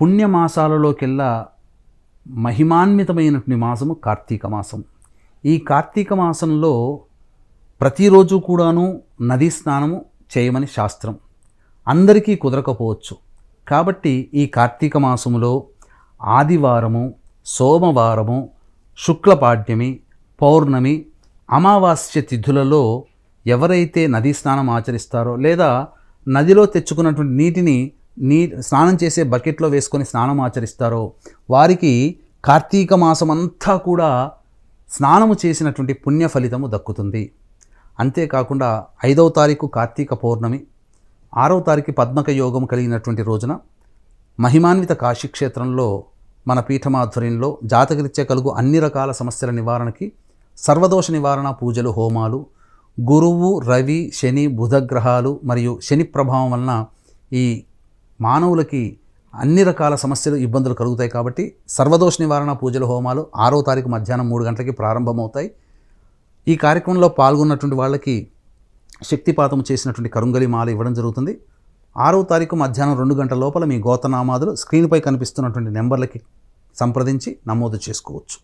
పుణ్యమాసాలలోకెల్లా మహిమాన్వితమైనటువంటి మాసము కార్తీక మాసం. ఈ కార్తీక మాసంలో ప్రతిరోజు కూడాను నదీ స్నానము చేయమని శాస్త్రం. అందరికీ కుదరకపోవచ్చు. కాబట్టి ఈ కార్తీక మాసములో ఆదివారము సోమవారము శుక్లపాడ్యమి పౌర్ణమి అమావాస్య తిథులలో ఎవరైతే నదీ స్నానం ఆచరిస్తారో లేదా నదిలో తెచ్చుకున్నటువంటి నీటిని నీ స్నానం చేసే బకెట్లో వేసుకొని స్నానం ఆచరిస్తారో వారికి కార్తీక మాసం అంతా కూడా స్నానము చేసినటువంటి పుణ్య ఫలితము దక్కుతుంది. అంతేకాకుండా ఐదవ తారీఖు కార్తీక పౌర్ణమి ఆరవ తారీఖు పద్మక యోగం కలిగినటువంటి రోజున మహిమాన్విత కాశీక్షేత్రంలో మన పీఠమాధ్వర్యంలో జాతకరీత్యా కలుగు అన్ని రకాల సమస్యల నివారణకి సర్వదోష నివారణ పూజలు హోమాలు గురువు రవి శని బుధగ్రహాలు మరియు శని ప్రభావం వలన ఈ మానవులకి అన్ని రకాల సమస్యలు ఇబ్బందులు కలుగుతాయి కాబట్టి సర్వదోష నివారణ పూజల హోమాలు ఆరో తారీఖు మధ్యాహ్నం మూడు గంటలకి ప్రారంభమవుతాయి. ఈ కార్యక్రమంలో పాల్గొన్నటువంటి వాళ్ళకి శక్తిపాతం చేసినటువంటి కరుంగలి మాల ఇవ్వడం జరుగుతుంది. ఆరో తారీఖు మధ్యాహ్నం రెండు గంటల లోపల మీ గోతనామాదులు స్క్రీన్పై కనిపిస్తున్నటువంటి నెంబర్లకి సంప్రదించి నమోదు చేసుకోవచ్చు.